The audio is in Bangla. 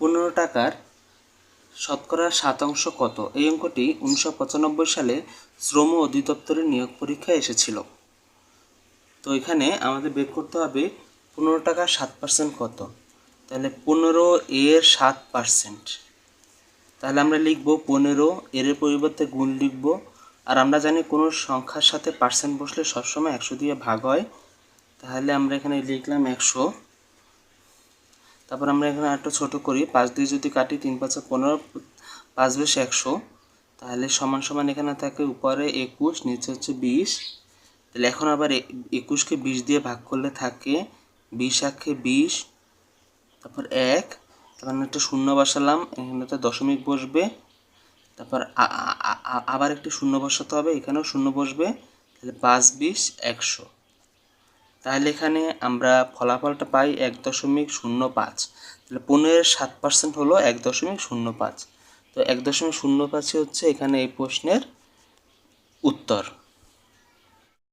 পনেরো টাকার শতকরা শতাংশ কত? এই অঙ্কটি উনিশশো পঁচানব্বই সালে শ্রম অধিদপ্তরের নিয়োগ পরীক্ষায় এসেছিল। তো এখানে আমাদের বের করতে হবে পনেরো টাকা সাত পার্সেন্ট কত? তাহলে পনেরো এর সাত পার্সেন্ট তাহলে আমরা লিখব পনেরো এর পরিবর্তে গুণ লিখব। আর আমরা জানি কোনো সংখ্যার সাথে পার্সেন্ট বসলে সবসময় একশো দিয়ে ভাগ হয়। তাহলে আমরা এখানে লিখলাম একশো তারপর আমরা এখানে একটা ছোট করি। পাঁচ দিয়ে যদি কাটি, তিন পাঁচে পনেরো, পাঁচ বেশ একশো। তাহলে সমান সমান এখানে থাকে উপরে একুশ, নিচে হচ্ছে বিশ। তাহলে এখন আবার একুশকে বিশ দিয়ে ভাগ করলে থাকে বিশ আখে বিশ, তারপর এক। তারপর একটা শূন্য বসালাম, এখানে একটা দশমিক বসবে। তারপর আবার একটি শূন্য বসাতে হবে, এখানেও শূন্য বসবে। তাহলে পাঁচ, বিশ, একশো। তাহলে এখানে আমরা ফলাফলটা পাই এক দশমিক শূন্য পাঁচ। তাহলে পনেরোর সাত পার্সেন্ট হলো এক দশমিক শূন্য পাঁচ। তো এক দশমিক শূন্য পাঁচই হচ্ছে এখানে এই প্রশ্নের উত্তর।